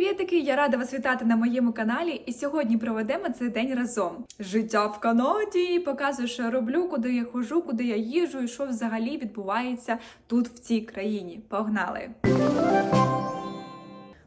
Привітики! Я рада вас вітати на моєму каналі. І сьогодні проведемо цей день разом. Життя в Канаді показую, що я роблю, куди я хожу, куди я їжу і що взагалі відбувається тут в цій країні. Погнали!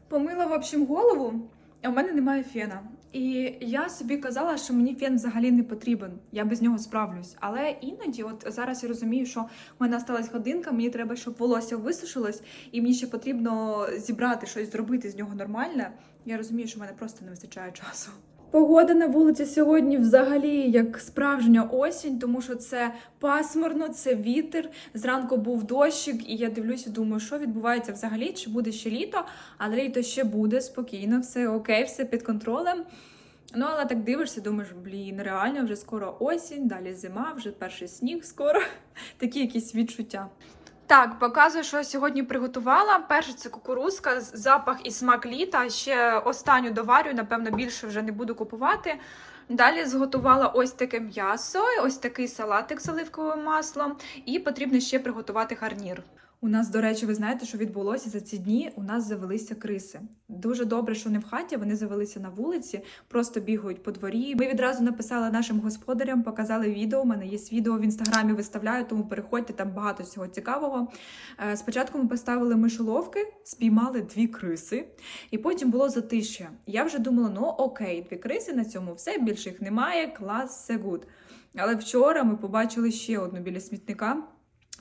Помила в общем голову, а в мене немає фена. І я собі казала, що мені фен взагалі не потрібен. Я без нього справлюсь. Але іноді, от зараз я розумію, що в мене осталась годинка, мені треба, щоб волосся висушилось, і мені ще потрібно зібрати щось, зробити з нього нормальне. Я розумію, що в мене просто не вистачає часу. Погода на вулиці сьогодні взагалі як справжня осінь, тому що це пасмурно, це вітер. Зранку був дощик, і я дивлюся, думаю, що відбувається взагалі, чи буде ще літо, але літо ще буде спокійно, все окей, все під контролем. Ну, але так дивишся, думаєш, блін, реально вже скоро осінь, далі зима, вже перший сніг скоро. Такі якісь відчуття. Так, показую, що я сьогодні приготувала. Перше це кукурузка, запах і смак літа. Ще останню доварю, напевно, більше вже не буду купувати. Далі зготувала ось таке м'ясо, ось такий салатик з оливковим маслом, і потрібно ще приготувати гарнір. У нас, до речі, ви знаєте, що відбулося за ці дні. У нас завелися криси. Дуже добре, що не в хаті, вони завелися на вулиці, просто бігають по дворі. Ми відразу написали нашим господарям, показали відео. У мене є відео в інстаграмі, виставляю, тому переходьте там багато всього цікавого. Е, Спочатку ми поставили мишоловки, спіймали дві криси, і потім було затишя. Я вже думала, ну окей, дві криси на цьому все, більше їх немає, клас, все гуд. Але вчора ми побачили ще одну біля смітника.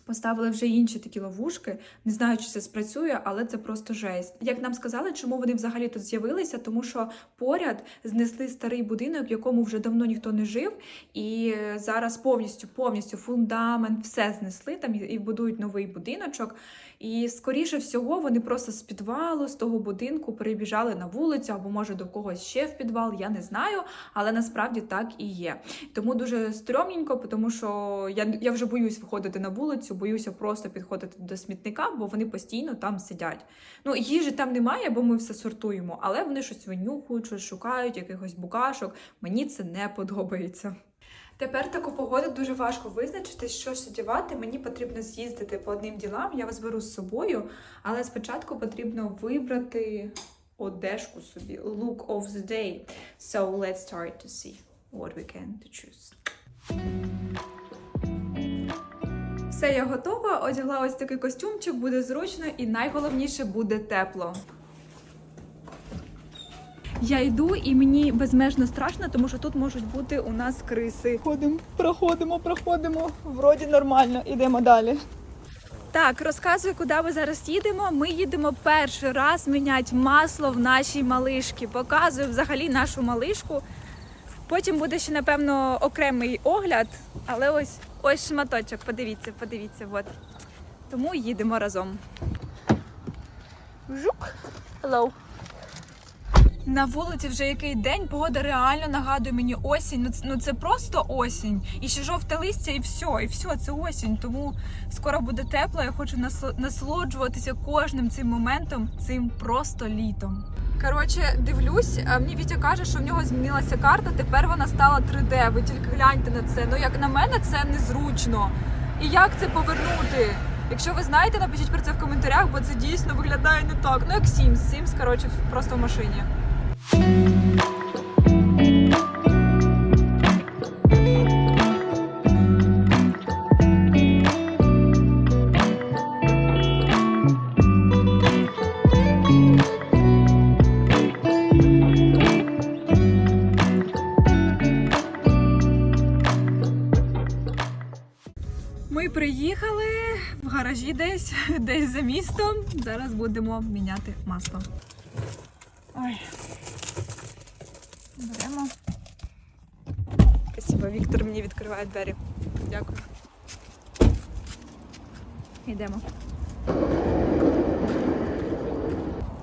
Поставили вже інші такі ловушки. Не знаю, чи це спрацює, але це просто жесть. Як нам сказали, чому вони взагалі тут з'явилися? Тому що поряд знесли старий будинок, в якому вже давно ніхто не жив, і зараз повністю, повністю фундамент, все знесли там і- будують новий будиночок. І скоріше всього вони просто з підвалу, з того будинку перебіжали на вулицю або може до когось ще в підвал. Я не знаю, але насправді так і є. Тому дуже стрьомненько, тому що я, я вже боюсь виходити на вулицю, боюся просто підходити до смітника, бо вони постійно там сидять. Ну, їжі там немає, бо ми все сортуємо, але вони щось винюхують, щось шукають, якихось букашок. Мені це не подобається. Тепер таку погоду дуже важко визначити, що ж. Мені потрібно з'їздити по одним ділам. Я вас беру з собою, але спочатку потрібно вибрати одежку собі. Look of the day. So let's start to see what we can to choose. Все, я готова. Одягла ось такий костюмчик, буде зручно і найголовніше буде тепло. Я йду і мені безмежно страшно, тому що тут можуть бути у нас криси. Ходимо, проходимо, проходимо. Вроді нормально, ідемо далі. Так, розказую, куди ми зараз їдемо. Ми їдемо перший раз міняти масло в нашій малишці. Показую взагалі нашу малишку. Потім буде ще, напевно, окремий огляд, але ось ось шматочок. Подивіться, подивіться, от. Тому їдемо разом. Жук. Hello. На вулиці вже який день, погода реально нагадує мені осінь. Ну це, ну це просто осінь. І ще жовте листя, і все, і все, це осінь. Тому скоро буде тепло. Я хочу насо- насолоджуватися кожним цим моментом, цим просто літом. Коротше, дивлюсь, мені Вітя каже, що в нього змінилася карта. Тепер вона стала 3D. Ви тільки гляньте на це. Ну як на мене, це незручно. І як це повернути? Якщо ви знаєте, напишіть про це в коментарях, бо це дійсно виглядає не так. Ну як Sims. Sims, коротше, просто в машині. Ми приїхали в гаражі десь, десь за містом. Зараз будемо міняти масло. Ой. Беремо. Спасибо, Віктор мені відкриває двері. Дякую. Йдемо.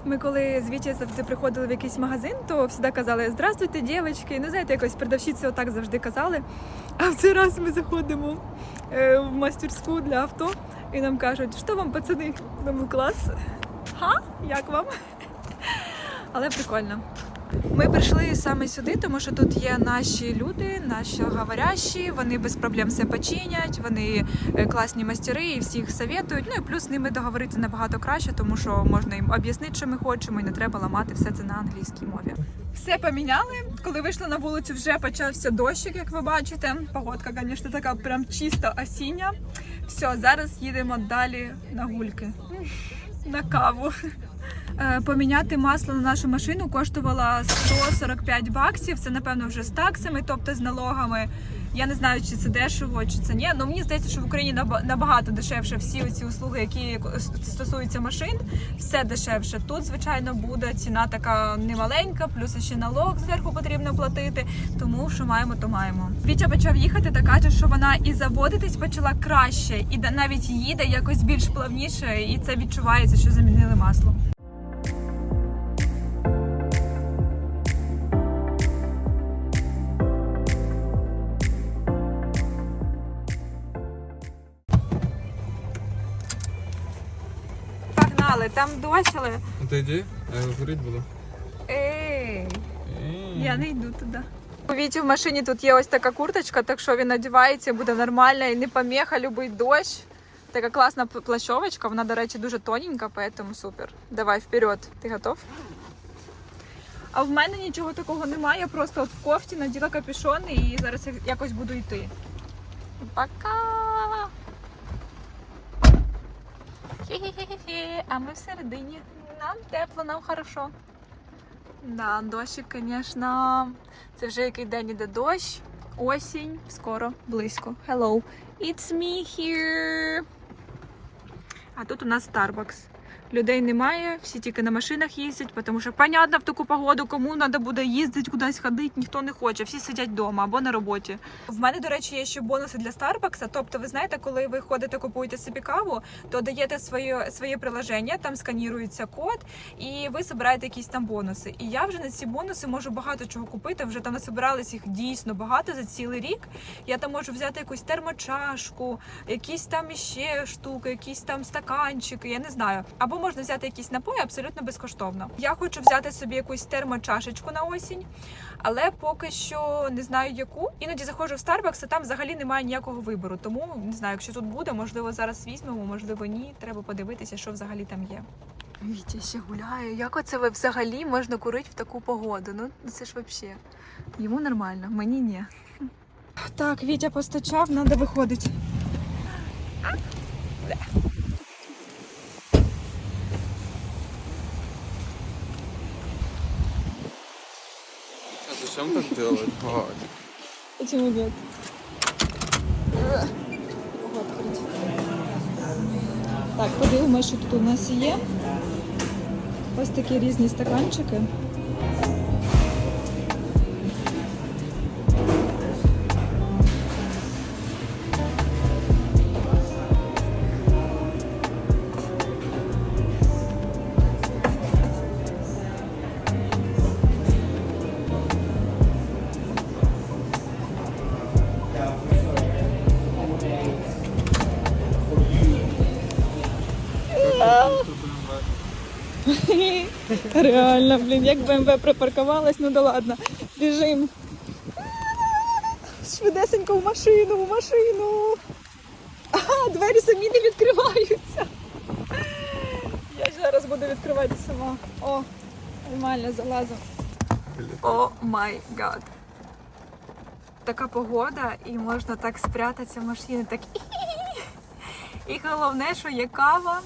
Ми коли з Вітєю завжди приходили в якийсь магазин, то завжди казали Здравствуйте, дівчатки. Ну, знаєте, якось продавщиці отак завжди казали. А в цей раз ми заходимо е, в мастерську для авто і нам кажуть, що вам, пацани? Думаю, клас. Ха? Як вам? Але прикольно. Ми прийшли саме сюди, тому що тут є наші люди, наші говорящі, вони без проблем все починять, вони е, класні мастери і всіх советують. Ну і плюс з ними договоритися набагато краще, тому що можна їм об'яснити, що ми хочемо, і не треба ламати все це на англійській мові. Все поміняли. Коли вийшли на вулицю, вже почався дощик, як ви бачите. Погодка, звісно, така прям чисто осіння. Все, зараз їдемо далі на гульки. На каву. Е, Поміняти масло на нашу машину коштувало 145 баксів. Це напевно вже з таксами, тобто з налогами. Я не знаю, чи це дешево, чи це ні. Ну мені здається, що в Україні наба- набагато дешевше всі ці услуги, які стосуються машин, все дешевше. Тут, звичайно, буде ціна така немаленька, плюс ще налог зверху потрібно платити. Тому що маємо, то маємо. Вітя почав їхати та каже, що вона і заводитись почала краще, і навіть їде якось більш плавніше, і це відчувається, що замінили масло. Там дощ, але Ти йди, а говорить буду. Ей, я не йду туди. У Віті в машині тут є ось така курточка, так що він надівається, буде нормально і не помеха, любий дощ. Така класна плащовочка, вона, до речі, дуже тоненька, поэтому супер. Давай вперед. Ти готов? А в мене нічого такого немає, я просто от в кофті наділа капюшон і зараз якось буду йти. Пока! Хе-хе-хе-хе. А ми всередині. Нам тепло, нам хорошо. Да, дощик, звісно. Це вже який день іде дощ. Осінь, скоро, близько. Hello. It's me here. А тут у нас Starbucks. Людей немає, всі тільки на машинах їздять, тому що, понятно, в таку погоду, кому треба буде їздити, кудись ходити, ніхто не хоче, всі сидять вдома або на роботі. В мене, до речі, є ще бонуси для Starbucks. Тобто, ви знаєте, коли ви ходите, купуєте собі каву, то даєте своє, своє приложення, там сканірується код, і ви збираєте якісь там бонуси. І я вже на ці бонуси можу багато чого купити. Вже там насобирались їх дійсно багато за цілий рік. Я там можу взяти якусь термочашку, якісь там іще штуки, якісь там стаканчики, я не знаю. Або можна взяти якісь напої абсолютно безкоштовно. Я хочу взяти собі якусь термочашечку на осінь, але поки що не знаю яку. Іноді заходжу в Starbucks, а там взагалі немає ніякого вибору. Тому не знаю, якщо тут буде, можливо, зараз візьмемо, можливо, ні. Треба подивитися, що взагалі там є. Вітя ще гуляє. Як оце ви взагалі можна курити в таку погоду? Ну це ж взагалі. Йому нормально, мені ні. Так, Вітя постачав, треба виходити. Зачем так делать? Почему нет? Так, подивимося, що тут у нас є. Ось такі різні стаканчики. Реально, блін, як БМВ припаркувалась, ну да ладно. Біжим. Швидесенько в машину, в машину. Ага, двері самі не відкриваються. Я зараз буду відкривати сама. О, нормально залазу. О май гад. Така погода і можна так спрятатися в машині. Так. І головне, що є кава.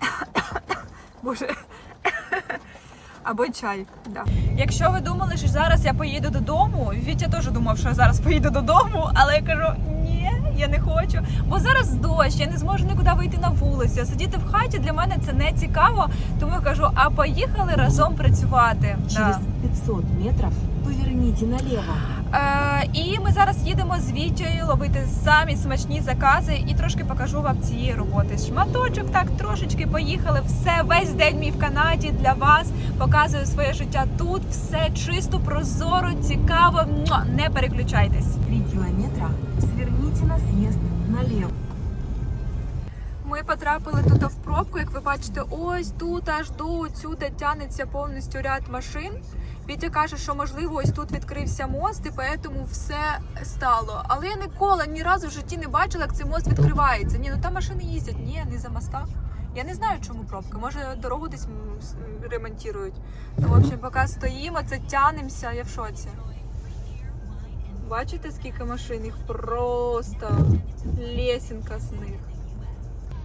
Боже. Або чай. Да. Якщо ви думали, що зараз я поїду додому, Вітя теж думав, що я зараз поїду додому, але я кажу, ні, я не хочу. Бо зараз дощ, я не зможу нікуди вийти на вулицю. Сидіти в хаті для мене це не цікаво. Тому я кажу, а поїхали разом працювати. Да. Через 500 метрів поверніть налево. Е, і ми зараз їдемо з Вітєю ловити самі смачні закази і трошки покажу вам цієї роботи. Шматочок так трошечки поїхали. Все весь день мій в Канаді для вас. Показую своє життя тут. Все чисто, прозоро, цікаво. Не переключайтесь. 3 километра сверните на съезд налево. Ми потрапили тут в пробку, як ви бачите, ось тут аж до сюди тянеться повністю ряд машин. Вітя каже, що можливо ось тут відкрився мост, і поэтому все стало. Але я ніколи ні разу в житті не бачила, як цей мост відкривається. Ні, ну там машини їздять, ні, не за моста. Я не знаю, чому пробка. Може, дорогу десь ремонтують. Ну, в общем, поки стоїмо, це тянемося, я в шоці. Бачите, скільки машин? Їх просто лесінка з них.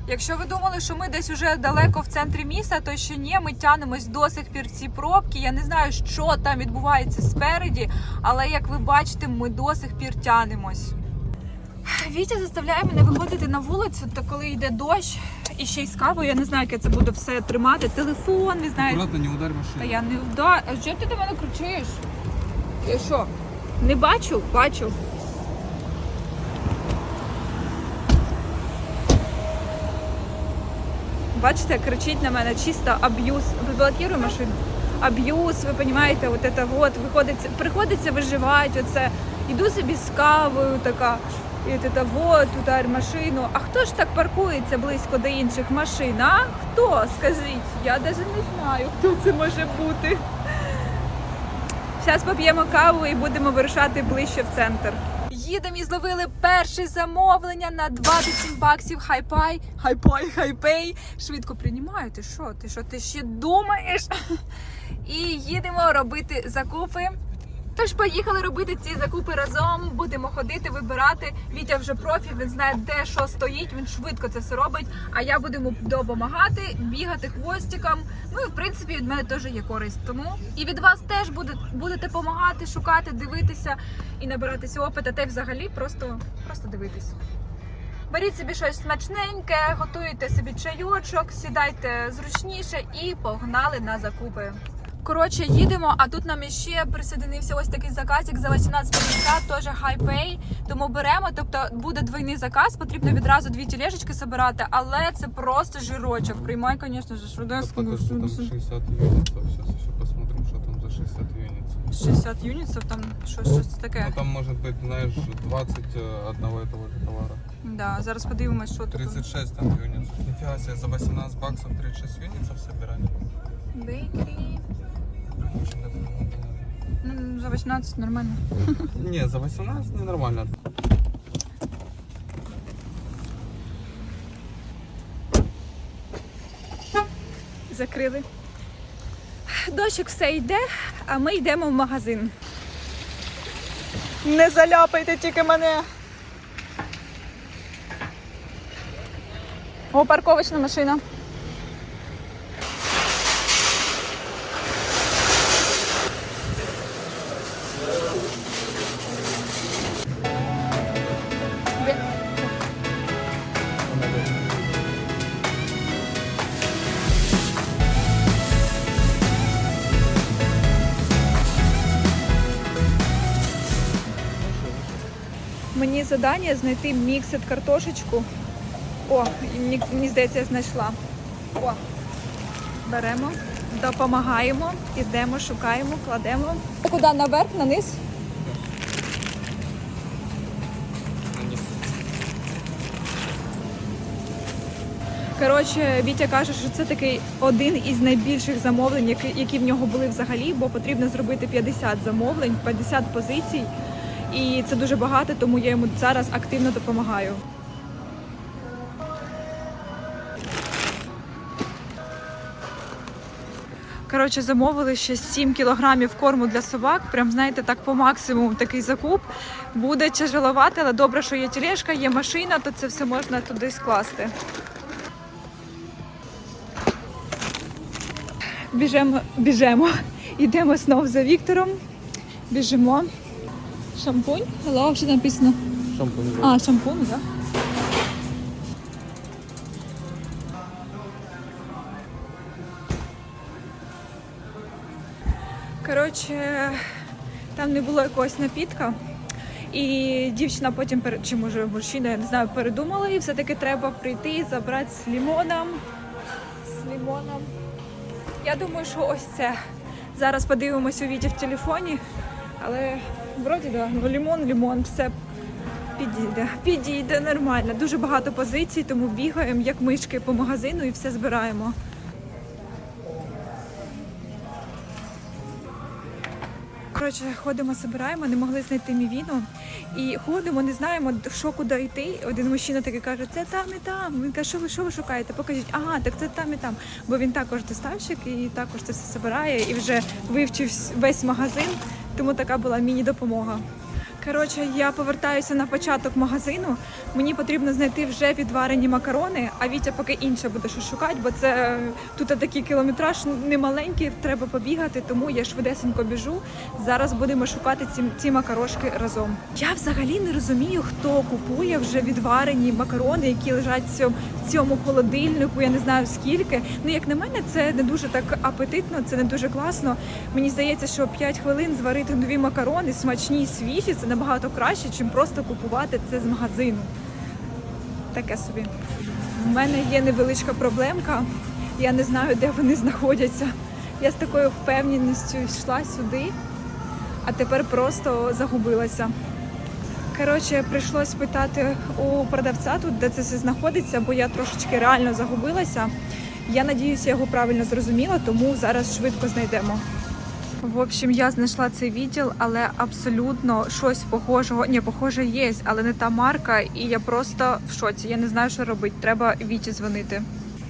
Якщо ви думали, що ми десь уже далеко в центрі міста, то ще ні, ми тянемось до сих пір в ці пробки. Я не знаю, що там відбувається спереді, але як ви бачите, ми до сих пір тянемось. Вітя заставляє мене виходити на вулицю, та коли йде дощ, і ще й з кавою, я не знаю, як я це буду все тримати. Телефон, ви знаєте. Аккуратно, не ударь машину. Та я не вда. А що ти до мене кричиш? Я що? Не бачу? Бачу. Бачите, кричить на мене чисто аб'юз. Блокируй машину. Аб'юз, ви розумієте, от це вот, виходить, приходиться виживати, оце. Іду собі з кавою така. І це вот, удар машину. А хто ж так паркується близько до інших машин? А хто? Скажіть, я навіть не знаю, хто це може бути. Зараз поп'ємо каву і будемо вирушати ближче в центр. Їдемо і зловили перше замовлення на 27 баксів хайпай, хайпай, хайпей. Швидко приймаю. Ти що? Ти що ти ще думаєш? І їдемо робити закупи. Тож поїхали робити ці закупи разом. Будемо ходити, вибирати. Вітя вже профі, він знає, де що стоїть. Він швидко це все робить. А я буду йому допомагати, бігати хвостиком. Ну і в принципі від мене теж є користь. Тому і від вас теж буде, будете допомагати, шукати, дивитися і набиратися опита. Та й взагалі просто, просто дивитись. Беріть собі щось смачненьке, готуйте собі чайочок, сідайте зручніше і погнали на закупи Коротше, їдемо, а тут нам іще присоединився ось такий заказик за 18,50, теж хайпей. Тому беремо. Тобто буде двойний заказ, потрібно відразу дві тілешечки збирати, але це просто жирочок. Приймай, звісно ж, швидесенько. Подожди, там 60 юнитов. Сейчас еще посмотрим, что там за 60 юнитов. 60 юнітів, там щось, щось таке. Ну там может быть, знаешь, 20 э, одного этого же товара. Да, зараз подивимось, що тут. 36 там юнитов. Нифига себе, за 18 баксов 36 юнитов собирать. Бейкері. Ну, за 18 нормально. Не, за 18 ненормально. Закрили. Дощик все йде, а ми йдемо в магазин. Не заляпайте тільки мене. О, парковочна машина. Завдання знайти міксед картошечку. О, мені, здається, я знайшла. О, беремо, допомагаємо, ідемо, шукаємо, кладемо. Куди наверх, на низ? Коротше, Вітя каже, що це такий один із найбільших замовлень, які в нього були взагалі, бо потрібно зробити 50 замовлень, 50 позицій. І це дуже багато, тому я йому зараз активно допомагаю. Коротше, замовили ще 7 кілограмів корму для собак. Прям знаєте, так по максимуму такий закуп. Буде тяжеловато, але добре, що є тележка, є машина, то це все можна туди скласти. Біжемо, біжемо. Йдемо знову за Віктором. Біжимо. Шампунь? Hello, що написано? Шампунь. А, шампунь, так? Да? Коротше, там не було якогось напітка. І дівчина потім чи може мужчина, я не знаю, передумала, і все-таки треба прийти і забрати з лімоном. З лімоном. Я думаю, що ось це. Зараз подивимось у віді в телефоні. Але вроді да, ну лімон, лімон, все Підійде, підійде нормально. Дуже багато позицій, тому бігаємо як мишки по магазину і все збираємо. Коротше, ходимо, збираємо, не могли знайти мівіну. І ходимо, не знаємо, що куди йти. Один мужчина такий каже, це там і там. Він каже, що ви що ви шукаєте? Покажіть, ага, так це там і там. Бо він також доставщик і також це все збирає і вже вивчив весь магазин, тому така була міні-допомога. Коротше, я повертаюся на початок магазину. Мені потрібно знайти вже відварені макарони, а Вітя поки інше буде що шукати, бо це е, тут такий кілометраж немаленький, треба побігати, тому я швидесенько біжу. Зараз будемо шукати ці, ці макарошки разом. Я взагалі не розумію, хто купує вже відварені макарони, які лежать в цьому, в цьому холодильнику. Я не знаю скільки. Ну, як на мене, це не дуже так апетитно, це не дуже класно. Мені здається, що 5 хвилин зварити нові макарони, смачні, свіжі, це набагато краще, ніж просто купувати це з магазину. Таке собі. У мене є невеличка проблемка. Я не знаю, де вони знаходяться. Я з такою впевненістю йшла сюди, а тепер просто загубилася. Коротше, прийшлось питати у продавця тут, де це все знаходиться, бо я трошечки реально загубилася. Я надіюся, я його правильно зрозуміла, тому зараз швидко знайдемо. В общем, я знайшла цей відділ, але абсолютно щось похожого. Ні, похоже є, але не та марка, і я просто в шоці. Я не знаю, що робити. Треба Віті дзвонити.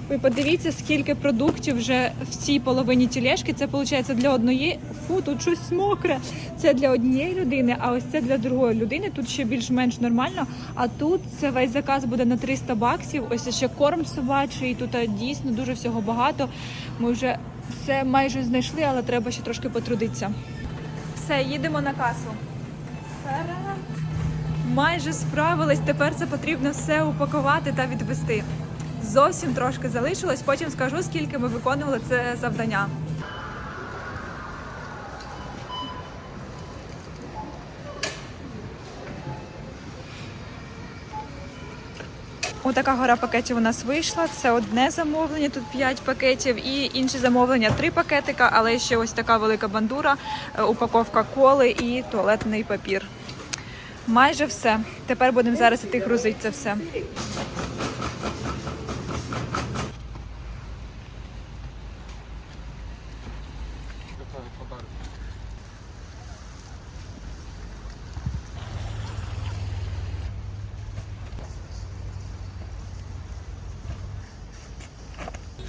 Ви подивіться, скільки продуктів вже в цій половині тілешки. Це виходить для одної. Фу, тут щось мокре. Це для однієї людини, а ось це для другої людини. Тут ще більш-менш нормально. А тут це весь заказ буде на 300 баксів. Ось ще корм собачий. Тут е, дійсно дуже всього багато. Ми вже все майже знайшли, але треба ще трошки потрудитися. Все, їдемо на касу. Майже справились. Тепер це потрібно все упакувати та відвести. Зовсім трошки залишилось. Потім скажу, скільки ми виконували це завдання. Отака гора пакетів у нас вийшла. Це одне замовлення, тут 5 пакетів, і інші замовлення 3 пакетика, але ще ось така велика бандура, е, упаковка коли і туалетний папір. Майже все. Тепер будемо зараз іти грузити це все. Какой подарок?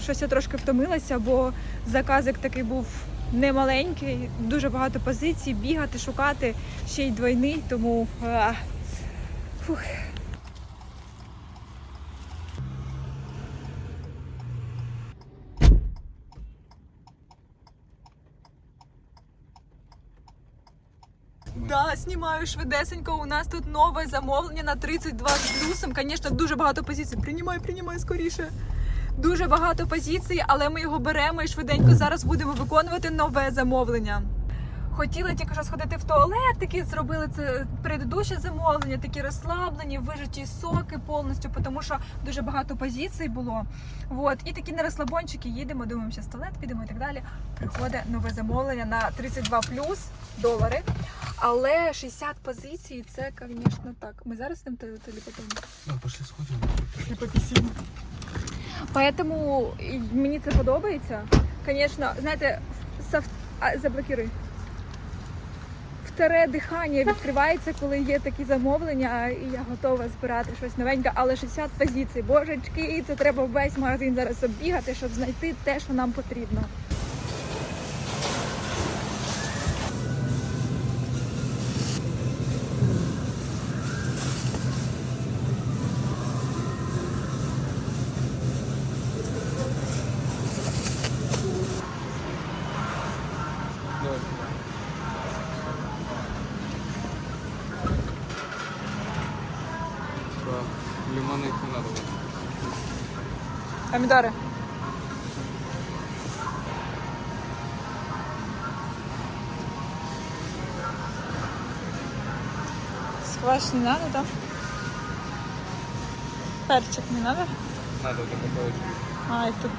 Щось я трошки втомилася, бо заказик такий був немаленький, дуже багато позицій, бігати, шукати, ще й двойний, тому. а, Фух. Да, знімаю швидесенько. У нас тут нове замовлення на 32 з плюсом. Звісно, дуже багато позицій. Приймай, приймай скоріше. Дуже багато позицій, але ми його беремо і швиденько зараз будемо виконувати нове замовлення. Хотіли тільки що сходити в туалет, такі зробили це предыдущее замовлення, такі розслаблені, вижаті соки повністю, тому що дуже багато позицій було. Вот. І такі на розслабончики їдемо, думаємо, що туалет підемо і так далі. Приходить нове замовлення на 32 плюс долари. Але 60 позицій це, звісно, так. Ми зараз з ним телепотимо. Ну, пошли сходим. Поэтому мені це подобається. Звісно, знаєте, софт... а, заблокируй. Вторе дихання відкривається, коли є такі замовлення, і я готова збирати щось новеньке, але 60 позицій. Божечки, і це треба весь магазин зараз оббігати, щоб знайти те, що нам потрібно. Помідори. Скваш не надо, да? Перчик не надо? Надо только палочку. А, і тут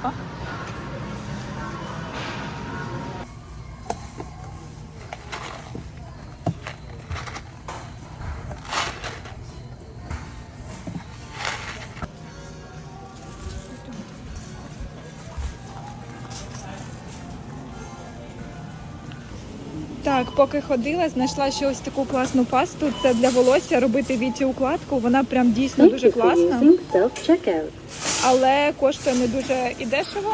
Так, поки ходила, знайшла ще ось таку класну пасту. Це для волосся робити віті укладку. Вона прям дійсно дуже класна, але коштує не дуже і дешево.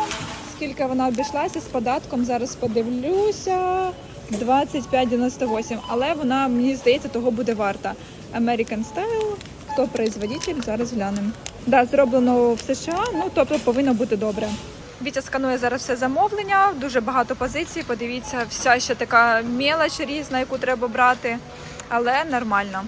Скільки вона обійшлася з податком, зараз подивлюся. 25,98. Але вона, мені здається, того буде варта. American Style. Хто производитель? Зараз глянемо. Да, зроблено в США, ну тобто повинно бути добре. Вітя сканує зараз все замовлення, дуже багато позицій. Подивіться, вся ще така мелоч різна, яку треба брати, але нормально.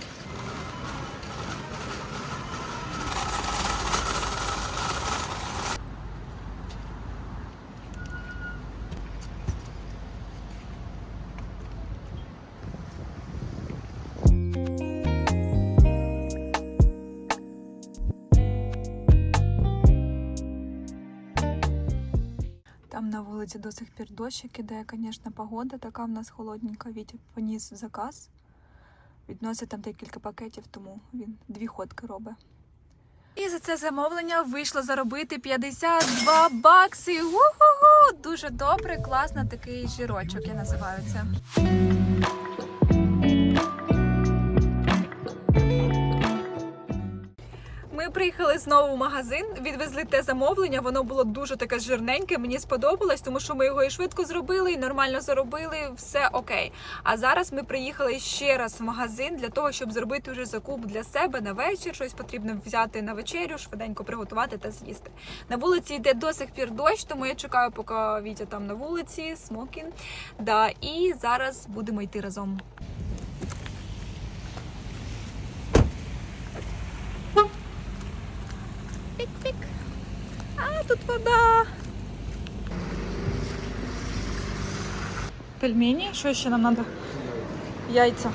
На вулиці до сих пір дощик іде, звісно, погода така в нас холодненька. Вітя поніс заказ. Відносить там декілька пакетів, тому він дві ходки робить. І за це замовлення вийшло заробити 52 бакси. У-ху-ху! Дуже добре, класно такий жирочок, я називаю це. Ми приїхали знову в магазин, відвезли те замовлення. Воно було дуже таке жирненьке. Мені сподобалось, тому що ми його і швидко зробили, і нормально заробили. Все окей. А зараз ми приїхали ще раз в магазин для того, щоб зробити вже закуп для себе на вечір. Щось потрібно взяти на вечерю, швиденько приготувати та з'їсти. На вулиці йде до сих пір дощ, тому я чекаю, поки Вітя там на вулиці, смокін. Да, і зараз будемо йти разом. Пік-пік. А, тут вода. Пельмені, що ще нам треба? Яйця.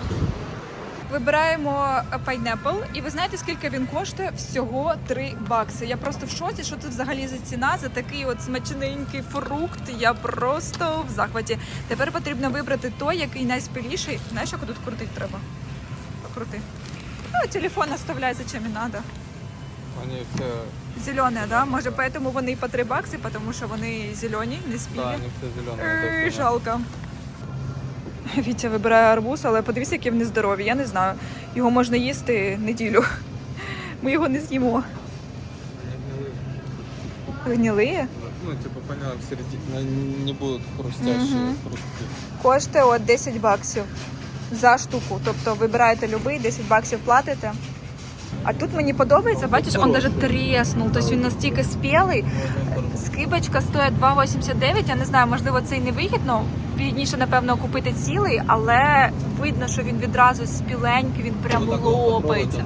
Вибираємо пайнепл, і ви знаєте, скільки він коштує? Всього 3 бакси. Я просто в шоці, що тут взагалі за ціна за такий от смачненький фрукт. Я просто в захваті. Тепер потрібно вибрати той, який найспіліший. Знаєш, як тут крутить треба? Покрути. Ну, телефон оставляй, зачем і треба. Они все, Зеленые, да? Може, поэтому вони і по 3 бакси, тому що вони зелені, не да, спілі. они все Ей, зеленые. жалко. Вітя вибирає арбуз, але подивіться, які вони здорові. Я не знаю. Його можна їсти неділю. Ми його не з'їмо. Гнили? Ну, типа, поняла, в середине они не будут хрустящие, Мгм. хрусткие. Коштує от 10 баксів за штуку. Тобто вибираєте любий, 10 баксів платите. А тут мені подобається, бачиш, він навіть треснув. Тобто він настільки спілий. Скибочка стоїть 2,89. Я не знаю, можливо, це і не вигідно. Вигідніше, напевно, купити цілий, але видно, що він відразу спіленький, він прям лопається.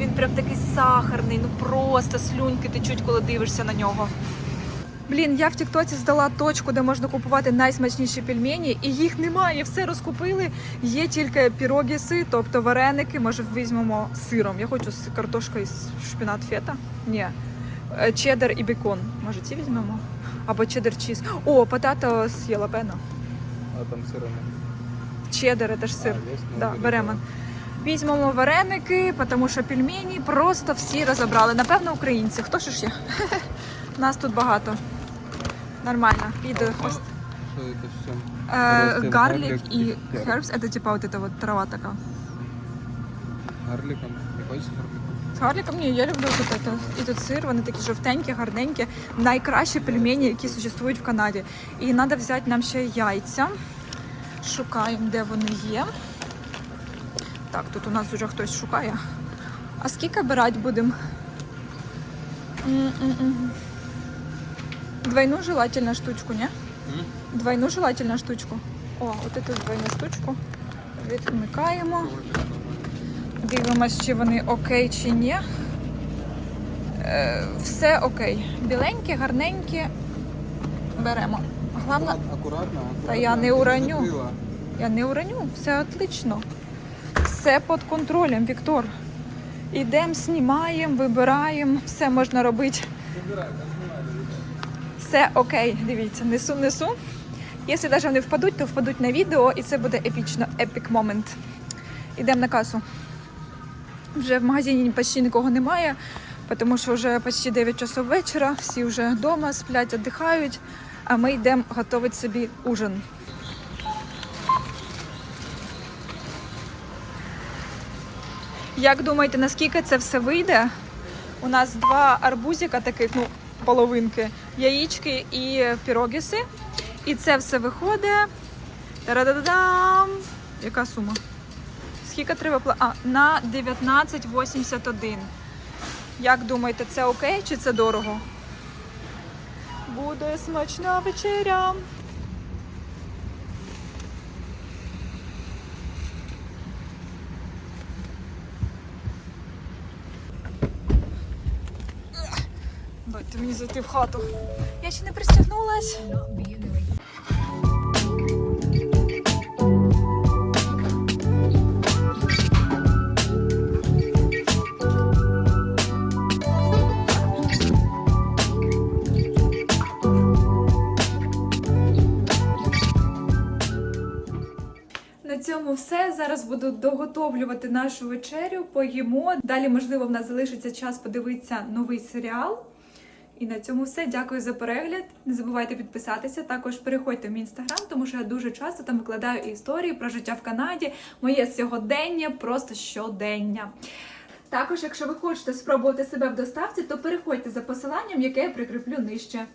Він прям такий сахарний, ну просто слюньки течуть, коли дивишся на нього. Блін, я в Тіктоці здала точку, де можна купувати найсмачніші пельмені, і їх немає. Все розкупили. Є тільки пірогіси, тобто вареники. Може, візьмемо сиром. Я хочу з картошкою з шпінат фета. Ні. Е, Чеддер і бекон. Може, ці візьмемо? Або чеддер чіз. О, потато з єлапено. А там сырами. Чеддер, це ж сир. А, ну, Да, беремо. Візьмемо вареники, тому що пельмені просто всі розібрали. Напевно, українці. Хто ж ще? Нас тут багато. Нормально. Піде. А Ось. Что это все? Е, Ростин, Гарлік гарлік і і хербс це типа от эта вот трава така. Гарликом? Не хочешь гарликом? З гарліком ні, я люблю тут это. І тут сир, вони такі жовтенькі, гарненькі. Найкращі пельмені, які существують в Канаді. І треба взяти нам ще яйця. Шукаємо, де вони є. Так, тут у нас вже хтось шукає. А скільки брати будемо? М-м-м. Двойну желательно штучку, ні? М? Двойну желательно штучку. О, от эту двойну штучку. Відмикаємо. Дивимось, чи вони окей чи ні. Е, все окей. Біленькі, гарненькі. Беремо. Головне, Аккуратно. Та я не уроню. я не уроню, все отлично. Все під контролем, Віктор. Ідемо, знімаємо, вибираємо, все можна робити все окей. Дивіться, несу, несу. Якщо навіть вони впадуть, то впадуть на відео, і це буде епічно епік момент. Йдемо на касу. Вже в магазині почти нікого немає, тому що вже почти 9 часов вечора, всі вже вдома сплять, віддихають, а ми йдемо готувати собі ужин. Як думаєте, наскільки це все вийде? У нас два арбузика таких, ну, половинки, яєчки і пірогіси. І це все виходить. Та-да-да-дам! Яка сума? Скільки треба пла... А, на 19,81. Як думаєте, це окей чи це дорого? Буде смачна вечеря. Дайте мені зайти в хату. Я ще не пристягнулась. На цьому все. Зараз буду доготовлювати нашу вечерю, поїмо. Далі, можливо, в нас залишиться час подивитися новий серіал. І на цьому все. Дякую за перегляд. Не забувайте підписатися. Також переходьте в мій інстаграм, тому що я дуже часто там викладаю історії про життя в Канаді, моє сьогодення, просто щодення. Також, якщо ви хочете спробувати себе в доставці, то переходьте за посиланням, яке я прикріплю нижче.